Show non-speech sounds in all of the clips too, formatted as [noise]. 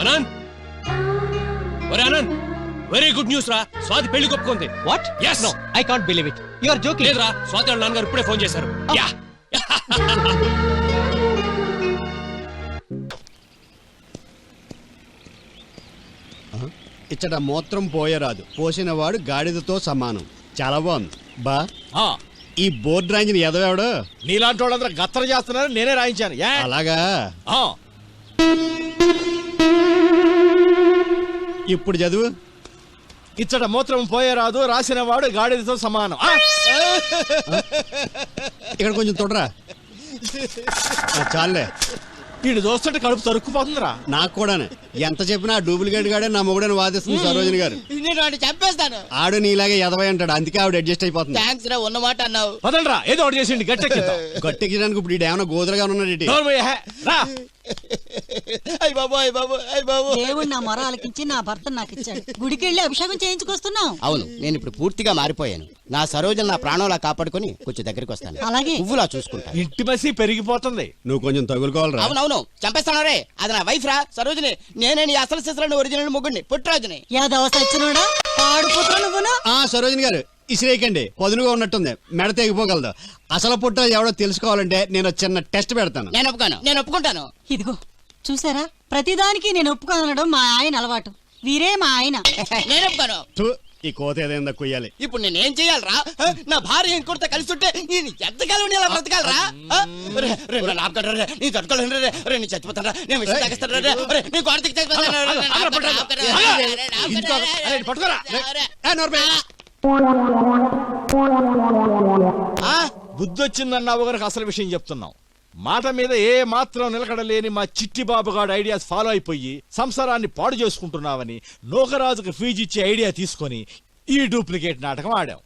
అనంత్! ఒరే Anant! Very good news రా. స్వాతి పెళ్ళి కొప్పుకుంది. What? Yes. No I can't believe it. You are joking. లేదురా స్వాతి వాళ్ళ నాన్నగారు ఇప్పుడే ఫోన్ చేశారు. యా. [laughs] ఇచ్చట మూత్రం పోయరాదు. పోసినవాడు గాడిదతో సమానం. చాలా బాగుంది. బా ఆ, ఈ బోర్డు రాయించిన ఎదవాడు నీలాంటి వాళ్ళందరూ గత్తర చేస్తున్నారు నేనే రాయించాను. ఏ? అలాగా? ఆ, ఇప్పుడు చదువు? ఇచ్చట మూత్రం పోయేరాదు రాసిన వాడు గాడిదతో సమానం. ఆ, ఇక్కడ కొంచెం తొడరా. ఆ, చాలే వీడు చూస్తుంటే కడుపు తరుక్కుపోతుందిరా నాకు కూడానే. ఎంత చెప్పినా డూప్లికేట్ గాడే నా మొగుడని వాదిస్తుంది సరోజిని గారు. నేను వాడిని చంపేస్తాను. ఆడు నీలాగే ఎదవై అంటాడు అందుకే ఆవిడ అడ్జస్ట్ అయిపోతుంది. థ్యాంక్స్ రా ఉన్నమాట అన్నావు. పదండ్రా ఏదో ఒకటి చేసిండి గట్టెక్కిద్దాం. గట్టెక్కించడానికి ఇప్పుడు ఈడు ఏమైనా గోదరగా ఉన్నాడు రా. [laughs] అయ్య బాబు అయ్య బాబు అయ్య బాబు దేవుడు నా మొర ఆలకించి నా భర్త నాకు ఇచ్చాడు. గుడికి వెళ్ళి అభిషేకం చేయించుకొస్తున్నాం అవును నేను ఇప్పుడు పూర్తిగా మారిపోయాను. నా సరోజన నా ప్రాణంలా కాపాడుకొని కొంచెం దగ్గరికి వస్తాను. అలాగే. పువ్వులా చూసుకుంటా. ఇంటి మసి పెరిగిపోతుంది. నువ్వు కొంచెం తగులుకోవాలరా. అవునవును చంపేస్తాను రే. అది నా వైఫ్ రా. సరోజిని నేనే నీ అసలు సిసలను ఒరిజినల్ ముగ్గుడిని పుట్టరాజుని యాదవ సచ్చినోడా? పాడుపుత్ర నువ్వును? ఆ సరోజిని గారు. ఇసిరేయకండి పదునుగా ఉన్నట్టుంది మెడ తెగిపోగలదు అసలు పుట్ట ఎవడో తెలుసుకోవాలంటే నేను చిన్న టెస్ట్ పెడతాను నేను ఒప్పుకోను నేను ఒప్పుకుంటాను ఇదిగో చూసారా ప్రతిదానికి నేను ఒప్పుకోనడం మా ఆయన అలవాటు వీరే మా ఆయన నేను ఒప్పుకోను థు, ఈ కోత ఏదైందా కుయ్యాలి ఇప్పుడు నేనేం చేయాలరా? నా భార్య ఇంకొకరితో కలిసి ఉంటే నేను ఎంతకాలం ఇలా బ్రతకాలరా? రే, ఆపుకోండి రే, నేను తట్టుకోలేను రే, రే, నేను చచ్చిపోతాను రా, నేను విషయం తాగేస్తాను రే, చచ్చిపోతాను? బుద్ధి వచ్చిందన్నావు గనక అసలు విషయం చెప్తున్నాం మాట మీద ఏ మాత్రం నిలకడలేని మా చిట్టి బాబుగాడు ఐడియాస్ ఫాలో అయిపోయి సంసారాన్ని పాడు చేసుకుంటున్నావని నూకరాజుకు ఫీజు ఇచ్చే ఐడియా తీసుకొని ఈ డూప్లికేట్ నాటకం ఆడాం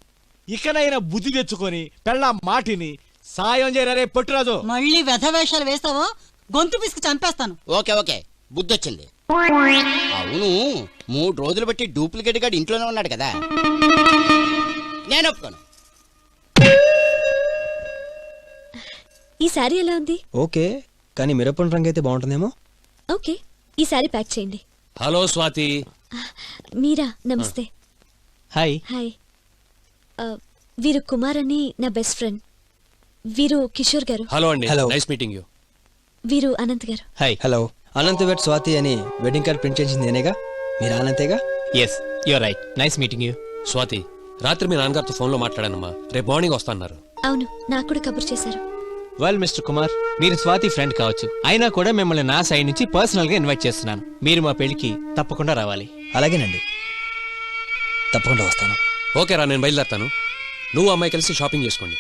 ఇకనైనా బుద్ధి తెచ్చుకొని పెళ్ళ మాటిని సాయం చేయరే పొట్టురాజు? మళ్ళీ వ్యధవేషాలు వేస్తావో గొంతు పిసికి చంపేస్తాను. Okay okay. బుద్ధి వచ్చింది అవును మూడు రోజులు బట్టి డూప్లికేట్ గాడు ఇంట్లోనే ఉన్నాడు కదా. నేను ఒప్పుకోను. ఈ శారీ ఎలా ఉంది? ఓకే కానీ మిరపన్ రంగు అయితే బాగుంటుందేమో? ఓకే ఈ శారీ ప్యాక్ చేయండి. హలో స్వాతి. మీరా నమస్తే. హాయ్. హాయ్. ఆ, వీరు కుమార్ అని నా బెస్ట్ ఫ్రెండ్. వీరు కిషోర్ గారు. హలో అండి Hello. Nice meeting you. Veeru Anant గారు. Hi. Hello. Anant weds Swathi అని వెడ్డింగ్ కార్డ్ ప్రింట్ చేసింది నేనేగా? మీరు అనంతేగా? Yes you're right nice meeting you Swathi రాత్రి మీ నాన్నగారితో ఫోన్లో మాట్లాడానమ్మా. రేపు మార్నింగ్ వస్తాన్నారు. అవును నాకు కూడా కబుర్ చేశారు. వెల్ మిస్టర్ కుమార్ మీరు స్వాతి ఫ్రెండ్ కావచ్చు. అయినా కూడా మిమ్మల్ని నా సైడ్ నుంచి పర్సనల్గా ఇన్వైట్ చేస్తున్నాను. మీరు మా పెళ్ళికి తప్పకుండా రావాలి. అలాగేనండి. తప్పకుండా వస్తాను. ఓకే రా నేను బయలుదేరుతాను. నువ్వు అమ్మాయి కలిసి షాపింగ్ చేసుకోండి.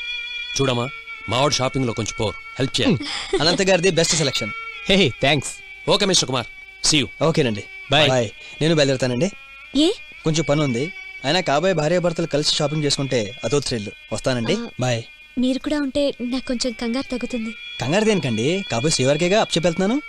చూడమ్మా మావాడు షాపింగ్లో కొంచెం పోర్ హెల్ప్ చేయాలి. అనంత్ గారిది best selection hey thanks okay mister Kumar. See you ఓకేనండి. Bye. బాయ్ నేను బయలుదేరుతానండి. ఏ? కొంచెం పని ఉంది అయినా కాబోయే భార్య భర్తలు కలిసి షాపింగ్ చేసుకుంటే అదో థ్రిల్. వస్తానండి. బాయ్ మీరు కూడా ఉంటే నాకు కొంచెం కంగారు తగ్గుతుంది. కంగారు దేనికండి? కాబోయే శ్రీవారికేగా అప్ చెప్పెళ్తున్నాను.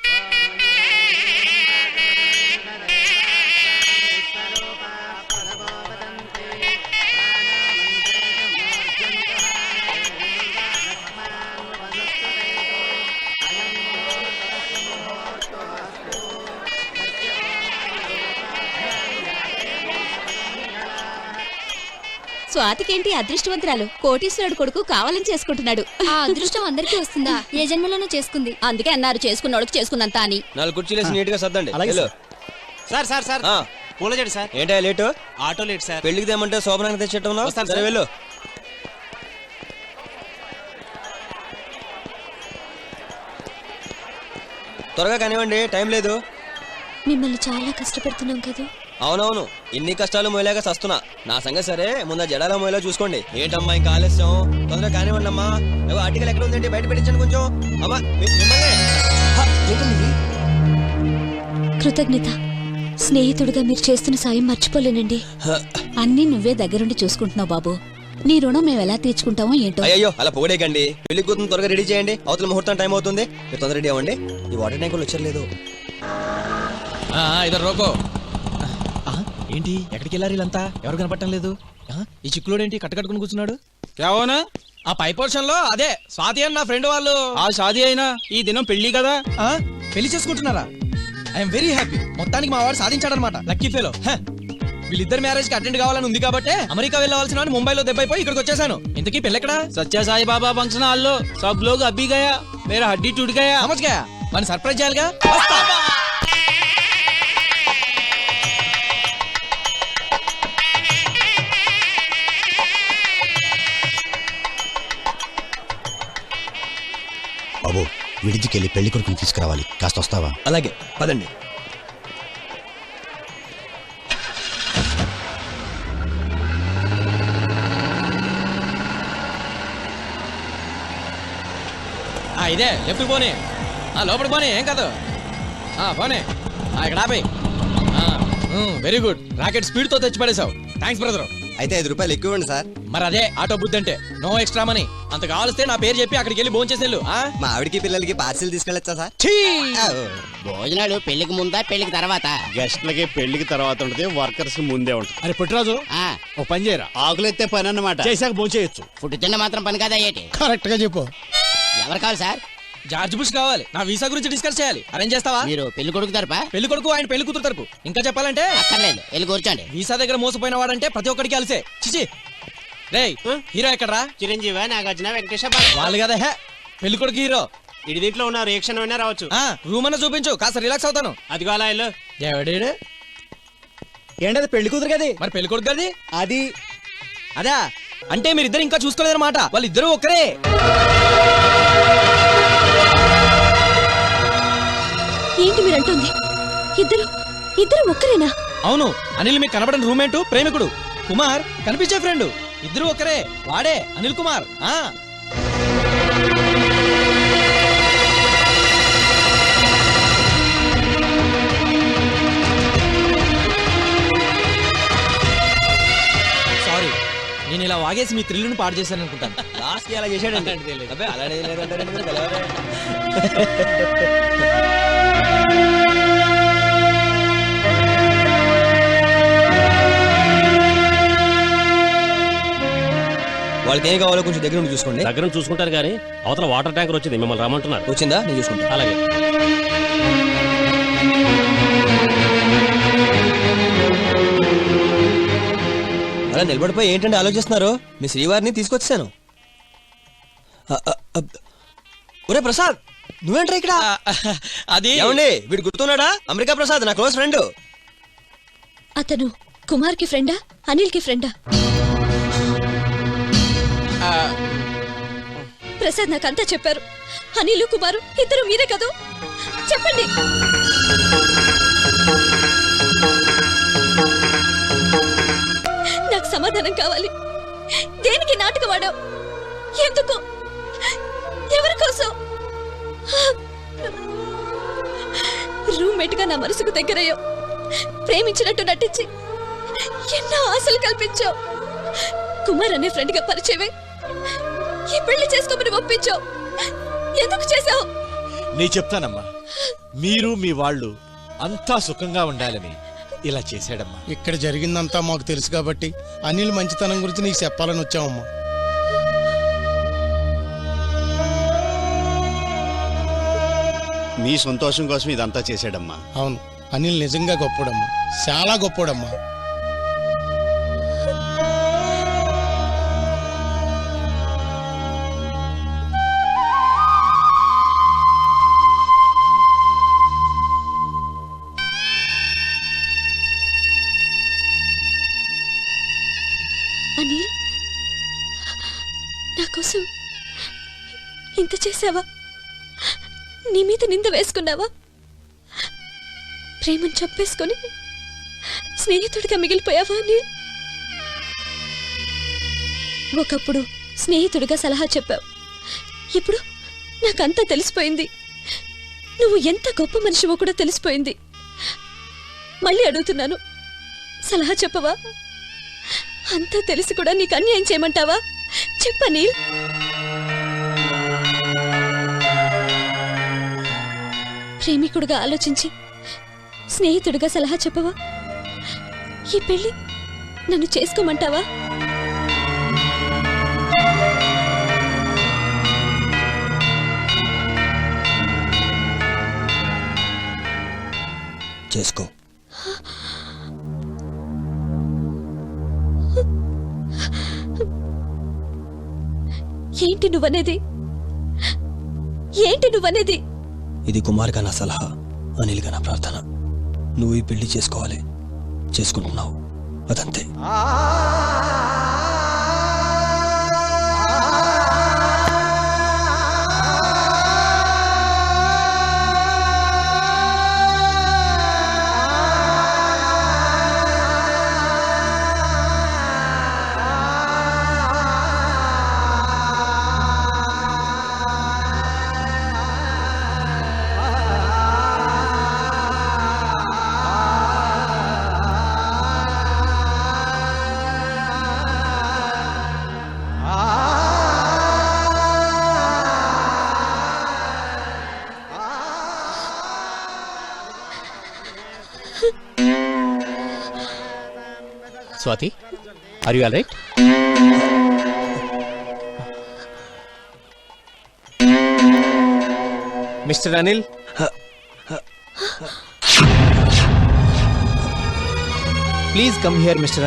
స్వాతికేంటి అదృష్టవంతురాలు? కోటీశ్వరుడు కొడుకు కావాలని చేసుకుంటున్నాడు. ఆ అదృష్టం అందరికీ వస్తుందా? [laughs] ఏ జన్మలోనూ చేసుకుంది. అందుకే అన్నారు చేసుకున్నోడికి చేసుకున్నంత అని. నాలుగు కుర్చీలేసి నీట్గా సర్దండి. సార్. సార్ సార్ పూల జడి సార్. ఏంటా లేటు? Auto late sir. పెళ్ళికి దేమంటే శోభనానికి వస్తాను సరే సార్. వెళ్ళు. త్వరగా కానివ్వండి టైం లేదు. మిమ్మల్ని చాలా కష్టపెడుతున్నాం కదా. అవునవును. ఇన్ని కష్టాలు మోయలేక సస్తున్నా. నా సంగతి సరే ముందు జడాల మోయలో చూసుకోండి. ఏంటమ్మా ఇంకా ఆలస్యం తొందరగా కానివ్వండి అమ్మా ఏవో ఆర్టికల్ ఎక్కడ ఉందండి బయట పెట్టించండి కొంచెం. అమ్మా? కృతజ్ఞత. స్నేహితుడిగా మీరు చేస్తున్న సాయం మర్చిపోలేనండి. హ, అన్ని నువ్వే దగ్గరుండి చూసుకుంటున్నావు బాబు. నీ రుణం మేము ఎలా తీర్చుకుంటామో ఏంటో. అయ్యయ్యో అలా పొగడేకండి పెళ్ళి కూతురు త్వరగా రెడీ చేయండి. అవతల ముహూర్తం టైం అవుతుంది. మీరు తొందర రెడీ అవ్వండి. ఈ వాటర్ ట్యాంక్ వాళ్ళు వచ్చారు ఇద్దరు రోకో. ఏంటి? ఎక్కడికి వెళ్ళారు వీళ్ళంతా? ఎవరు కనపడటం లేదు? ఆ, ఈ చిక్కులోడేంటి? కట్టకట్టుకుని కూర్చున్నాడు? కేవనా ఆ పై పోర్షన్లో అదే స్వాతి అని నా ఫ్రెండ్ వాళ్ళు. ఆ షాది అయినా ఈ దినం పెళ్ళి కదా? పెళ్ళి చేసుకుంటున్నారా? ఐఎమ్ వెరీ హ్యాపీ మొత్తానికి మా వాడు సాధించాడనమాట. లక్కీ ఫెలో వీళ్ళిద్దరు మ్యారేజ్కి అటెండ్ కావాలని ఉంది కాబట్టి అమెరికా వెళ్ళవలసిన వాడిని ముంబైలో దెబ్బైపోయి ఇక్కడికి వచ్చేసాను ఇంతకీ పెళ్ళెక్కడా? సత్య సాయి బాబా ఫంక్షన్ హాల్లో సబ్ లోగ్ అబ్బి గయా మేరా హడ్డీ టూట్ గయా మన సర్ప్రైజ్ చేయాలిగా? వస్తా. బాబు విడిదికెళ్ళి పెళ్ళి కొడుకుని తీసుకురావాలి. కాస్త వస్తావా? అలాగే పదండి. ఆ, ఇదే లెఫ్ట్ పోనీ? ఆ, లోపలికి పోనీ ఏం కాదు ఆ, పోనీ. ఆ, ఇక్కడ ఆపేయ్. ఆ వెరీ గుడ్ రాకెట్ స్పీడ్తో తెచ్చి పడేశావు థ్యాంక్స్ బ్రదర్ అయితే ఐదు రూపాయలు ఎక్కువ ఇవ్వండి సార్. మరి అదే ఆటో బుద్ధి అంటే నో ఎక్స్ట్రా మనీ అంత కావలిస్తే నా పేరు చెప్పి అక్కడికి వెళ్ళి భోంచేసి వెళ్ళు ఆ? మా ఆవిడకి పిల్లలకి పార్సిల్ తీసుకెళ్ళొచ్చా సార్? ఛీ! భోజనాలు పెళ్ళికి ముందా పెళ్ళికి తర్వాత? గెస్ట్లకి పెళ్ళికి తర్వాత ఉంటుంది వర్కర్స్ ముందే ఉంటుంది. అరే పుట్టిరాజు ఓ పని చేయరా? ఆకులెత్తే పని అన్నమాట. చేశాక భోంచేయచ్చు ఫుడ్ తిన్న మాత్రం పని కదా ఏంటి? కరెక్ట్గా చెప్పు. ఎవరు కావాలి సార్? జార్జ్ బుష్ కావాలి. నా వీసా గురించి డిస్కస్ చేయాలి. అరేంజ్ చేస్తావా? మీరు పెళ్ళి కొడుకు తరపా? పెళ్ళి కొడుకు ఆయన పెళ్ళి కూతురు తరపు. ఇంకా చెప్పాలంటే అక్కర్లేదు. వెళ్ళి కూర్చోండి. వీసా దగ్గర మోసపోయిన వాడంటే ప్రతి ఒక్కడికి కలిసే చిచి రేయ్ హీరో ఎక్కడరా? చిరంజీవి నాగార్జున వెంకటేశ్వర వాళ్ళు కదా హే పెళ్ళి కొడుకు హీరో. ఇడి దీంట్లో ఉన్న రియాక్షన్ అయినా రావచ్చు. ఆ రూమ్ అన్న చూపించు కాస్త రిలాక్స్ అవుతాను. అదిగో అలా వెళ్ళు. ఎవడేడు? ఏంటది పెళ్ళి కూతురు కది మరి పెళ్ళి కొడుకు గది అది. అదా? అంటే మీరిద్దరు ఇంకా చూసుకోలేదన్నమాట. వాళ్ళిద్దరూ ఒక్కరే. ఏంటి మీరు అంటుంది ఇద్దరు ఇద్దరు ఒక్కరేనా? అవును అనిల్ మీకు కనబడని రూమ్మేటు? ప్రేమికుడు. కుమార్ కనిపించే ఫ్రెండ్. ఇద్దరు ఒక్కరే వాడే అనిల్ కుమార్ ఆ? సారీ నేను ఇలా వాగేసి మీ థ్రిల్ని పాడు చేశాను అనుకుంటాను లాస్ట్ అలా అబ్బే అలానే లేదంటారండి [laughs] వాళ్ళకి ఏం కావాలో కొంచెం దగ్గర నుండి చూసుకోండి. దగ్గర నుంచి చూసుకుంటారు కానీ అవతల వాటర్ ట్యాంకర్ వచ్చింది మిమ్మల్ని రమ్మంటున్నారు. వచ్చిందా? నేను చూసుకుంటా. అలాగే. అలా నిలబడిపోయి ఏంటంటే ఆలోచిస్తున్నారు? మీ శ్రీవారిని తీసుకొచ్చాను. ఒరే ప్రసాద్ నువ్వేంట్రా ఇక్కడ? అది ఏమండి వీడు గుర్తున్నాడా? అమెరికా ప్రసాద్ నా క్లోజ్ ఫ్రెండ్. అతను కుమార్కి ఫ్రెండా? అనిల్కి ఫ్రెండా? ప్రసాద్ నాకంతా చెప్పారు. అనిల్ కుమారు ఇద్దరు మీరే కదూ? చెప్పండి. నాకు సమాధానం కావాలి. దేనికి నాటకం ఆడావు? ఎందుకు? ఎవరి కోసం? రూమ్మేట్గా నా మనసుకు దగ్గరయ్యావు. ప్రేమించినట్టు నటించి ఎన్నో ఆశలు కల్పించావు. కుమార్ అనే ఫ్రెండ్గా పరిచయమే ఈ పెళ్ళి చేసుకోమని ఒప్పించావు ఎందుకు చేశావు? నీ చెప్తానమ్మా. మీరు మీ వాళ్ళు అంతా సుఖంగా ఉండాలని ఇలా చేశాడమ్మా. ఇక్కడ జరిగిందంతా మాకు తెలుసు కాబట్టి అనిల్ మంచితనం గురించి నీకు చెప్పాలని వచ్చామమ్మా మీ సంతోషం కోసం ఇదంతా చేశాడమ్మా. అవును. అనిల్ నిజంగా గొప్పోడమ్మా చాలా గొప్పోడమ్మా చేశావా? నీ మీద నింద వేసుకున్నావా? ప్రేమను చెప్పేసుకొని స్నేహితుడిగా మిగిలిపోయావా అని ఒకప్పుడు స్నేహితుడిగా సలహా చెప్పావు. ఇప్పుడు నాకంతా తెలిసిపోయింది. నువ్వు ఎంత గొప్ప మనిషివో కూడా తెలిసిపోయింది. మళ్ళీ అడుగుతున్నాను. సలహా చెప్పవా? అంతా తెలిసి కూడా నీకు అన్యాయం చేయమంటావా? చెప్ప ప్రేమికుడుగా ఆలోచించి స్నేహితుడిగా సలహా చెప్పవా? ఈ పెళ్ళి నన్ను చేసుకోమంటావా? చేసుకో. ఏంటి నువ్వనేది? ఏంటి నువ్వనేది? ఇది కుమార్గా నా సలహా అనిల్గా నా ప్రార్థన. నువ్వు ఈ పెళ్ళి చేసుకోవాలి. చేసుకుంటున్నావు. అదంతే. Swathi are you all right mister Anil please come here mister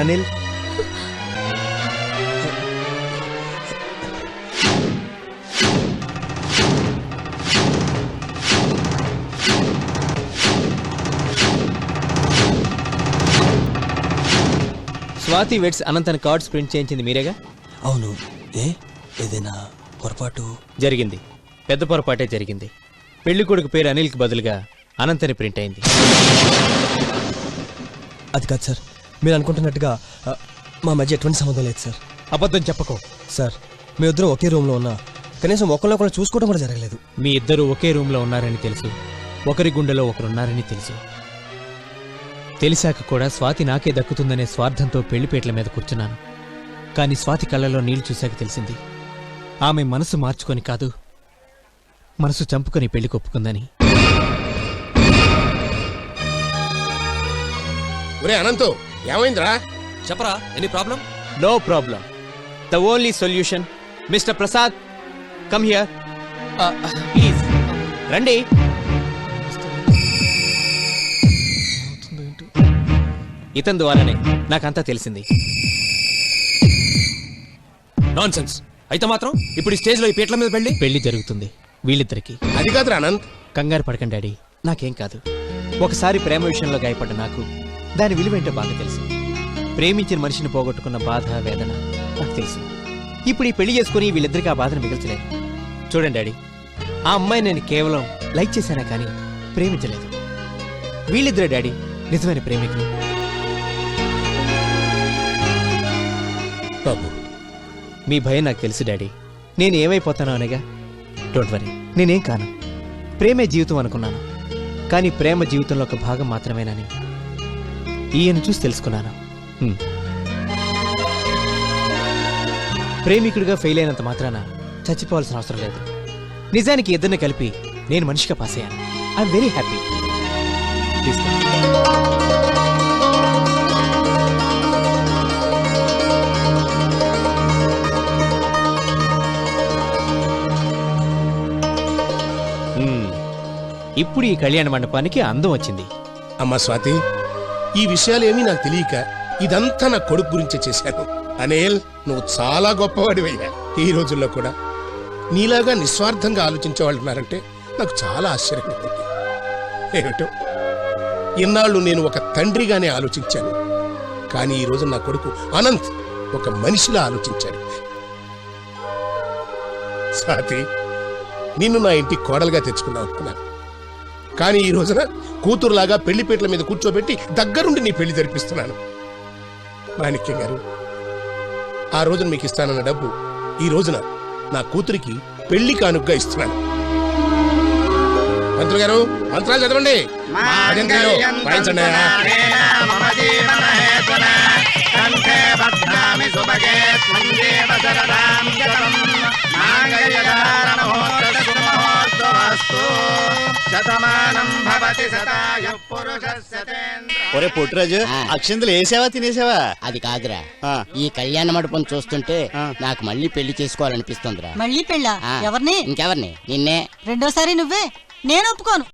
Swathi weds Anantan cards print చేయించింది మీరేగా? అవును. ఏ? ఏదైనా పొరపాటు? జరిగింది. పెద్ద పొరపాటే జరిగింది. పెళ్ళి కొడుకు పేరు అనిల్కి బదులుగా అనంతని ప్రింట్ అయింది. అది కాదు సార్. మీరు అనుకుంటున్నట్టుగా ఆ, మా మధ్య ఎటువంటి సంబంధం లేదు సార్. అబద్ధం చెప్పకో. సార్ మీ ఇద్దరు ఒకే రూమ్లో ఉన్నా కనీసం ఒకరినొకరు చూసుకోవడం కూడా జరగలేదు. మీ ఇద్దరు ఒకే రూమ్లో ఉన్నారని తెలుసు. ఒకరి గుండెలో ఒకరున్నారని తెలుసు. తెలిసాక కూడా స్వాతి నాకే దక్కుతుందనే స్వార్థంతో పెళ్ళిపేటల మీద కూర్చున్నాను. కానీ స్వాతి కళ్ళలో నీళ్ళు చూశాక తెలిసింది ఆమె మనసు మార్చుకొని కాదు మనసు చంపుకొని పెళ్ళి కొప్పుకుందని. ఒరే అనంతో ఏమైందిరా? చెప్పరా any problem? No problem. The only solution. Mister Prasad come here. Please. రండి. ఇతని ద్వారానే నాకంతా తెలిసింది. నాన్ సెన్స్ అయితే మాత్రం ఇప్పుడు ఈ స్టేజ్లో ఈ పీటల మీద పెళ్ళి? పెళ్ళి జరుగుతుంది వీళ్ళిద్దరికి. అది కాదురా అనంత్. కంగారు పడకండి డాడీ నాకేం కాదు. ఒకసారి ప్రేమ విషయంలో గాయపడ్డ నాకు దాని విలువేంటో బాగా తెలుసు. ప్రేమించిన మనిషిని పోగొట్టుకున్న బాధ వేదన నాకు తెలుసు. ఇప్పుడు ఈ పెళ్ళి చేసుకుని వీళ్ళిద్దరికి ఆ బాధను మిగల్చలేదు. చూడండి డాడీ ఆ అమ్మాయి నేను కేవలం లైక్ చేశానా కానీ ప్రేమించలేదు. వీళ్ళిద్దరే డాడీ నిజమైన ప్రేమికులు. బాబు మీ భయం నాకు తెలుసు డాడీ. నేను ఏమైపోతానో అనగా డోంట్ వరీ నేనేం కాను. ప్రేమే జీవితం అనుకున్నాను. కానీ ప్రేమ జీవితంలో ఒక భాగం మాత్రమేనని. ఈయన చూసి తెలుసుకున్నాను. ప్రేమికుడిగా ఫెయిల్ అయినంత మాత్రాన చచ్చిపోవాల్సిన అవసరం లేదు. నిజానికి ఇద్దరిని కలిపి నేను మనిషిగా పాస్ అయ్యాను. I'm very happy. ఇప్పుడు ఈ కళ్యాణ మండపానికి అందం వచ్చింది. అమ్మా స్వాతి ఈ విషయాలేమీ నాకు తెలియక ఇదంతా నా కొడుకు గురించే చేశాను. అనేల్ నువ్వు చాలా గొప్పవాడివయ్యా. ఈ రోజుల్లో కూడా నీలాగా నిస్వార్థంగా ఆలోచించే వాళ్ళు ఉన్నారంటే నాకు చాలా ఆశ్చర్యంగా ఉంది ఏమిటో? ఇన్నాళ్ళు నేను ఒక తండ్రిగానే ఆలోచించాను. కానీ ఈ రోజు నా కొడుకు అనంత్ ఒక మనిషిలా ఆలోచించాడు. స్వాతి నిన్ను నా ఇంటి కోడలుగా తెచ్చుకున్నాను అనుకున్నాను. కానీ ఈ రోజున కూతురులాగా పెళ్ళిపేటల మీద కూర్చోబెట్టి దగ్గరుండి నీ పెళ్ళి జరిపిస్తున్నాను. మాణిక్యం గారు ఆ రోజున మీకు ఇస్తానన్న డబ్బు ఈ రోజున నా కూతురికి పెళ్ళి కానుగ్గా ఇస్తున్నాను. మంత్రులు గారు మంత్రాలు చదవండి. వాయించండి. ఒరే పొట్టురాజు అక్షంతలు వేసావా తినేసావా? అది కాదురా. ఆ. ఈ కళ్యాణ మండపం చూస్తుంటే. నాకు మళ్ళీ పెళ్ళి చేసుకోవాలనిపిస్తుందిరా. మళ్ళీ పెళ్ళా? ఆ. ఎవరిని? ఇంకెవరిని? నిన్నే. రెండోసారి నువ్వే. నేను ఒప్పుకోను.